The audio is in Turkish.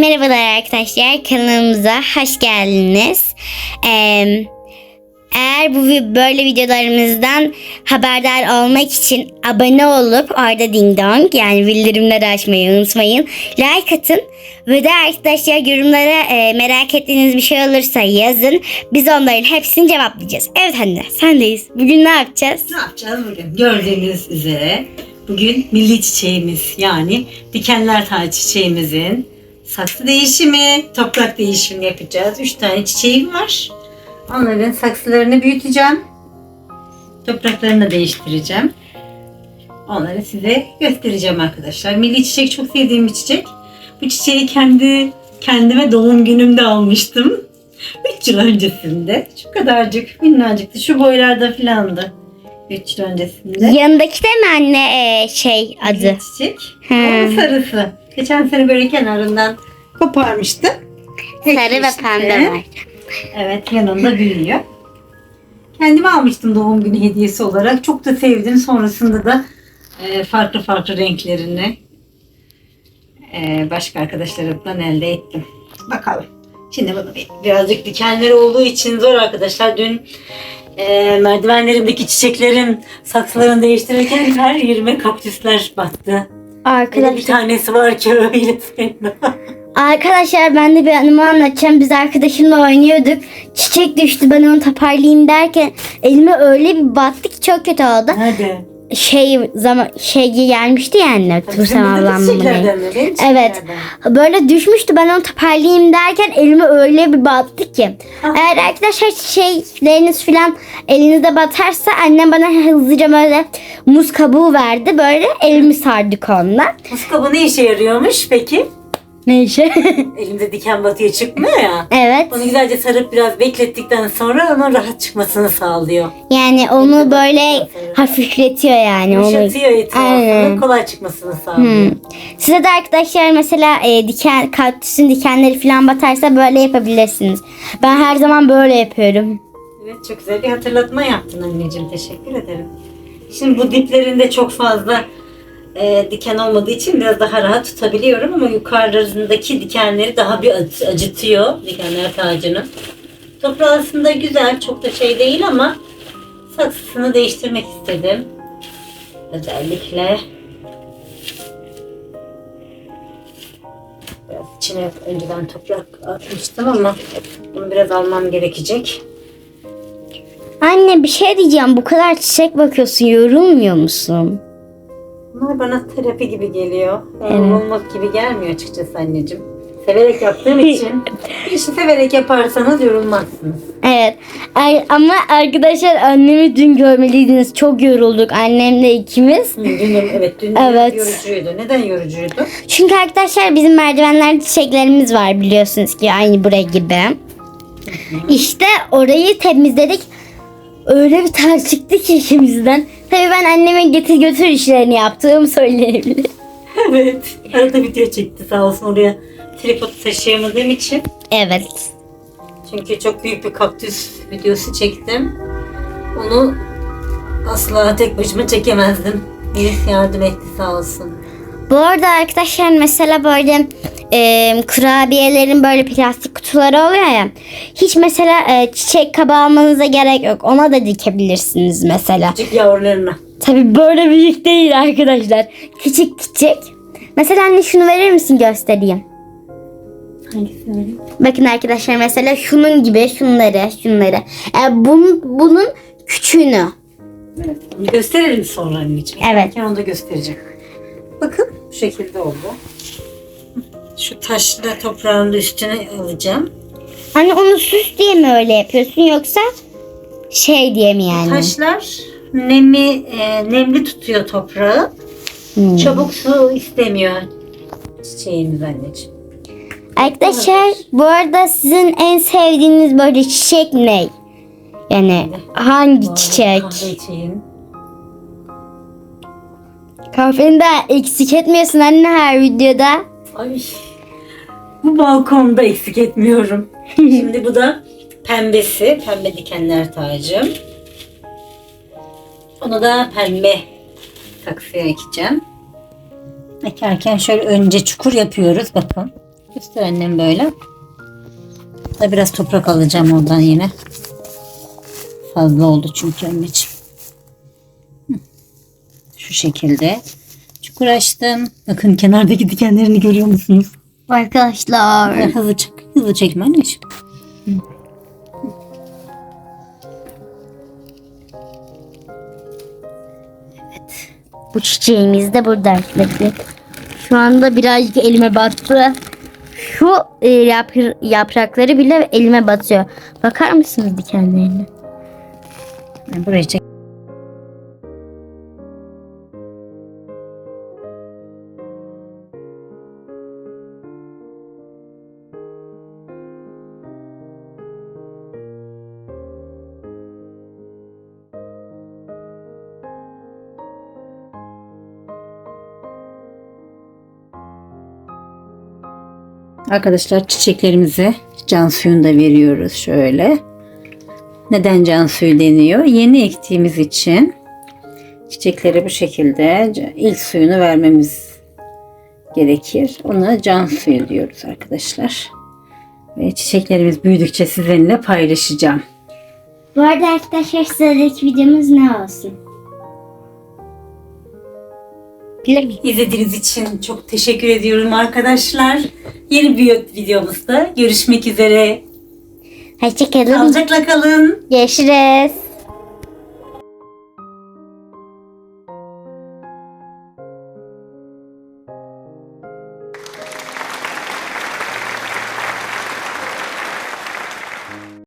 Merhabalar arkadaşlar kanalımıza hoş geldiniz. Ee, eğer bu böyle videolarımızdan haberdar olmak için abone olup orada ding dong yani bildirimleri açmayı unutmayın. Like atın ve de arkadaşlar yorumlara e, merak ettiğiniz bir şey olursa yazın. Biz onların hepsini cevaplayacağız. Evet anne sendeyiz. Bugün ne yapacağız? Ne yapacağız bugün? Gördüğünüz üzere bugün milli çiçeğimiz yani dikenler tacı çiçeğimizin saksı değişimi, toprak değişimi yapacağız. Üç tane çiçeğim var. Onların saksılarını büyüteceğim. Topraklarını da değiştireceğim. Onları size göstereceğim arkadaşlar. Milli çiçek çok sevdiğim bir çiçek. Bu çiçeği kendi kendime doğum günümde almıştım. 3 yıl öncesinde. Şu kadarcık minnacıktı. Şu boylarda filandı. 3 yıl öncesinde. Yanındaki de mi anne e, şey adı? Milli çiçek. Onun sarısı. Geçen sene böyle kenarından koparmıştım. Sarı ve pembe var. Evet yanında büyüyor. Kendime almıştım doğum günü hediyesi olarak. Çok da sevdim. Sonrasında da e, farklı farklı renklerini e, başka arkadaşlarımdan elde ettim. Bakalım. Şimdi bunu bir- birazcık dikenleri olduğu için zor arkadaşlar. Dün e, merdivenlerimdeki çiçeklerin saksılarını değiştirirken her yerime kaktüsler battı. De bir Arkadaşlar, tanesi var ki öyle fena. arkadaşlar ben de bir anımı anlatacağım. Biz arkadaşımla oynuyorduk. Çiçek düştü ben onu toparlayayım derken elime öyle bir battı ki çok kötü oldu. Hadi. Şey zaman şey gelmişti ya anne. Tursam Evet. Böyle düşmüştü ben onu toparlayayım derken elime öyle bir battı ki. Ah. Eğer arkadaşlar şeyleriniz falan elinizde batarsa annem bana hızlıca böyle muz kabuğu verdi. Böyle elimi sardık onunla. Muz kabuğu ne işe yarıyormuş peki? Ne işe? Elimde diken batıyor çıkmıyor ya. evet. Onu güzelce sarıp biraz beklettikten sonra onun rahat çıkmasını sağlıyor. Yani onu böyle hafifletiyor yani. Yumuşatıyor etrafını, kolay çıkmasını sağlıyor. Hmm. Size de arkadaşlar mesela e, diken kaktüsün dikenleri falan batarsa böyle yapabilirsiniz. Ben her zaman böyle yapıyorum. Evet çok güzel bir hatırlatma yaptın anneciğim. Teşekkür ederim. Şimdi bu diplerinde çok fazla e, diken olmadığı için biraz daha rahat tutabiliyorum ama yukarılarındaki dikenleri daha bir acı- acıtıyor dikenler tacını. Toprağı aslında güzel, çok da şey değil ama saksısını değiştirmek istedim. Özellikle biraz içine önceden toprak atmıştım ama bunu biraz almam gerekecek. Anne bir şey diyeceğim. Bu kadar çiçek bakıyorsun. Yorulmuyor musun? Bunlar bana terapi gibi geliyor. Evet. Yorulmak gibi gelmiyor açıkçası anneciğim. Severek yaptığım için işi severek yaparsanız yorulmazsınız. Evet. Ay, ama arkadaşlar annemi dün görmeliydiniz. Çok yorulduk. Annemle ikimiz. Hı, Dün, evet dün Evet. yorucuydu. Neden yorucuydu? Çünkü arkadaşlar bizim merdivenlerde çiçeklerimiz var biliyorsunuz ki aynı buraya gibi. İşte orayı temizledik. Öyle bir ter çıktı ki ikimizden. Tabii ben anneme getir götür işlerini yaptığımı söyleyebilirim. evet. Arada video çekti sağ olsun oraya tripod taşıyamadığım için. Evet. Çünkü çok büyük bir kaktüs videosu çektim. Onu asla tek başıma çekemezdim. Elif yardım etti sağ olsun. Bu arada arkadaşlar mesela böyle e, kurabiyelerin böyle plastik kutuları oluyor ya. Hiç mesela e, çiçek kabı almanıza gerek yok. Ona da dikebilirsiniz mesela. Küçük yavrularına. Tabii böyle büyük değil arkadaşlar. Küçük küçük. Mesela anne şunu verir misin göstereyim. Hangisini vereyim? Bakın arkadaşlar mesela şunun gibi şunları şunları. E, bunun, bunun küçüğünü. Onu gösterelim sonra anneciğim. Evet. Ben onu da göstereceğim. Bakın bu şekilde oldu. Şu taşla toprağın da üstüne alacağım. Anne onu süs diye mi öyle yapıyorsun yoksa şey diye mi yani? Taşlar nemi e, nemli tutuyor toprağı. Hmm. Çabuk su istemiyor çiçeğimiz anneciğim. Arkadaşlar bu arada sizin en sevdiğiniz böyle çiçek ne? Yani hangi çiçek? Kahve çiçeğin. Kahveni de eksik etmiyorsun anne her videoda. Ay. Bu balkonda eksik etmiyorum. Şimdi bu da pembesi. Pembe dikenler tacım. Onu da pembe saksıya ekeceğim. Ekerken şöyle önce çukur yapıyoruz. Bakın. Göster annem böyle. Da biraz toprak alacağım oradan yine. Fazla oldu çünkü anneciğim. Şu şekilde. Çukur açtım. Bakın kenardaki dikenlerini görüyor musunuz? Arkadaşlar. Hızlı çek. Hızlı çekme anneciğim. Bu çiçeğimiz de burada arkadaşlar. Şu anda birazcık elime battı. Şu e, yapr- yaprakları bile elime batıyor. Bakar mısınız dikenlerine? Yani burayı çek. Arkadaşlar çiçeklerimize can suyunu da veriyoruz şöyle. Neden can suyu deniyor? Yeni ektiğimiz için çiçeklere bu şekilde ilk suyunu vermemiz gerekir. Ona can suyu diyoruz arkadaşlar. Ve çiçeklerimiz büyüdükçe sizinle paylaşacağım. Bu arada arkadaşlar sıradaki videomuz ne olsun? Bilir miyim? İzlediğiniz için çok teşekkür ediyorum arkadaşlar. Yeni bir videomuzda görüşmek üzere. Hoşçakalın. Sağlıcakla kalın. Görüşürüz.